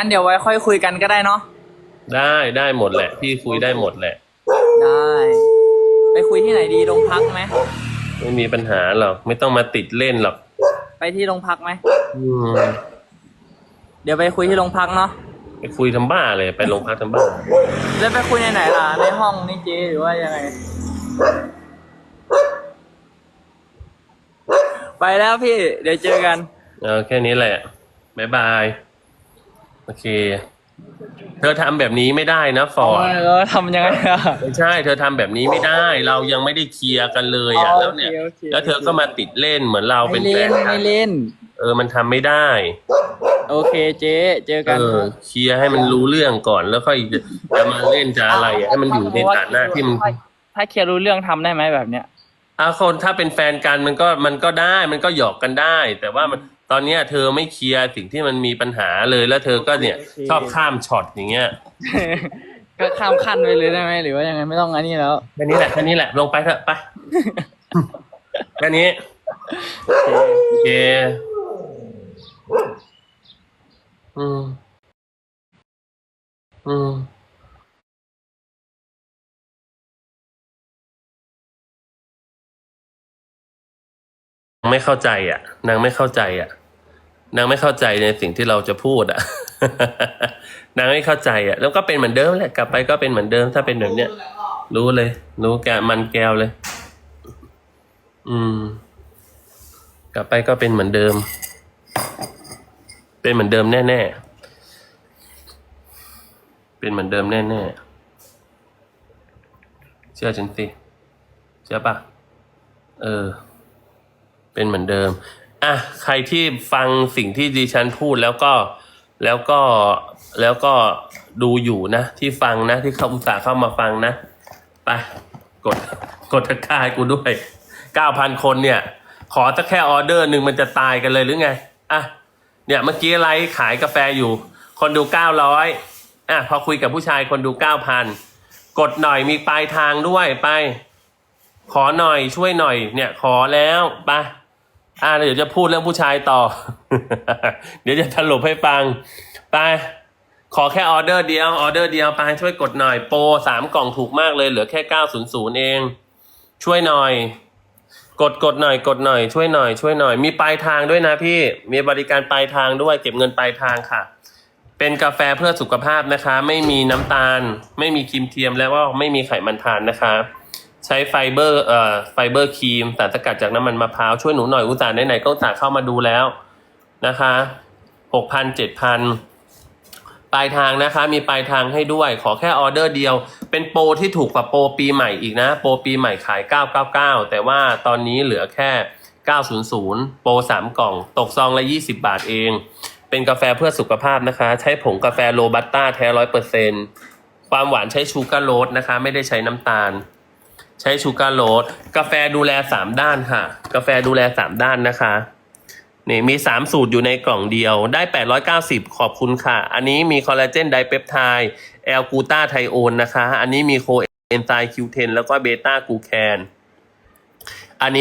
งั้นเดี๋ยวไว้ค่อยคุยกันก็ได้เนาะ ได้ได้หมดแหละ พี่คุยได้หมดแหละ ได้ ไปคุยที่ไหนดีโรงพักไหม ไม่มีปัญหาหรอก ไม่ต้องมาติดเล่นหรอกไปที่โรงพักไหม อืมเดี๋ยวไปคุยที่โรงพักเนาะ ไปคุยทำบ้าเลยไปโรงพักทำบ้า แล้วไปคุยในไหนล่ะ ในห้องนี่เจหรือว่ายังไง ไปแล้วพี่ เดี๋ยวเจอกัน เอาแค่นี้แหละบายบาย โอเค เธอทำแบบนี้ไม่ได้นะฟอร์ดแล้วทำยังไงอะไม่ใช่ เธอทำแบบนี้ไม่ได้ เรายังไม่ได้เคลียร์กันเลยอะอ๋อแล้วเนี่ย โอเคโอเคแล้วเธอก็มาติดเล่นเหมือนเราเป็ไม่นแฟเล่นนกัไม่นเล่น เออมันทำไม่ได้ โอเคเจ๊เจอเอกัน อเคลียร์ให้มันรู้เรื่องก่อนแล้วค่อยจะมาเล่นจะอะไรอะให้มันอยู่ในฐานะที่มัน ถ้าเคลียร์รู้เรื่องทำได้ไหมแบบเนี้ย อาคนถ้าเป็นแฟนกันมันก็มันก็ได้มันก็หยอกกันได้ แต่ว่ามัน ตอนเนี้ยเธอไม่เคลียร์สิ่งที่มันมีปัญหาเลยแล้วเธอก็เนี่ยชอบข้ามช็อตอย่างเงี้ยก็ข้ามขั้นไปเลยได้ไหมหรือว่ายังไงไม่ต้องอันนี้แล้วแค่นี้แหละแค่นี้แหละลงไปเถอะไปแค่นี้โอเคอืมอืมไม่เข้าใจอะ นางไม่เข้าใจอะ นางไม่เข้าใจในสิ่งที่เราจะพูดอะ นางไม่เข้าใจอะ แล้วก็เป็นเหมือนเดิมแหละกลับไปก็เป็นเหมือนเดิมถ้าเป็นแบบเนี้ยรู้เลย รู้แกมันแก้วเลย อืม กลับไปก็เป็นเหมือนเดิม เป็นเหมือนเดิมแน่ๆเป็นเหมือนเดิมแน่ๆเชื่อฉันสิเชื่อปะเออ เป็นเหมือนเดิม อะใครที่ฟังสิ่งที่ดิฉันพูดแล้วก็แล้วก็แล้วก็ดูอยู่นะ ที่ฟังนะ ที่เขาอุตส่าห์เข้ามาฟังนะ ไป กดกดตะกร้าให้กูด้วยเก้าพันคนเนี่ย ขอสักแค่ออเดอร์หนึ่งมันจะตายกันเลยหรือไง อะ เนี่ยเมื่อกี้ไลฟ์ขายกาแฟอยู่ คนดูเก้าร้อยอะ พอคุยกับผู้ชายคนดูเก้าพันกดหน่อยมีปลายทางด้วยไป ขอหน่อยช่วยหน่อย เนี่ย ขอแล้วไป อะเดี๋ยวจะพูดเรื่องผู้ชายต่อ เดี๋ยวจะสรุปให้ฟัง ไป ขอแค่ออเดอร์เดียวออเดอร์เดียวไปช่วยกดหน่อยโปรสามกล่องถูกมากเลยเหลือแค่เก้าศูนย์ศูนย์เอง ช่วยหน่อย กดกดหน่อย กดหน่อย ช่วยหน่อย ช่วยหน่อย มีปลายทางด้วยนะพี่ มีบริการปลายทางด้วย เก็บเงินปลายทางค่ะ เป็นกาแฟเพื่อสุขภาพนะคะ ไม่มีน้ำตาล ไม่มีครีมเทียมแล้วก็ไม่มีไขมันทานนะคะ ช้ไฟเบอร์เอ่อไฟเบอร์ครีมสารสกัดจากน้ำมันมะพร้าวช่วยหนูหน่อยอุตส่าห์ไหนๆก็อุตส่าห์เข้ามาดูแล้วนะคะหกพันเจ็ดพันปลายทางนะคะมีปลายทางให้ด้วย ขอแค่ออเดอร์เดียว เป็นโปรที่ถูกกว่าโปรปีใหม่อีกนะ โปรปีใหม่ขาย 999 แต่ว่าตอนนี้เหลือแค่ 900 โปร 3 กล่อง ตกซองละ 20 บาทเอง เป็นกาแฟเพื่อสุขภาพนะคะ ใช้ผงกาแฟโรบัสต้าแท้ร้อยเปอร์เซ็นความหวานใช้ชูการ์โรสนะคะ ไม่ได้ใช้น้ำตาล ใช้ชูการ์โรสกาแฟดูแล3ด้านค่ะ กาแฟดูแล3ด้านนะคะนี่มี 3 สูตรอยู่ในกล่องเดียวได้ 890 ขอบคุณค่ะ อันนี้มีคอลลาเจนไดเปปไทด์แอลกูตาไทโอนนะคะ อันนี้มีโคเอนไซม์คิวเทนแล้วก็เบต้ากูแคน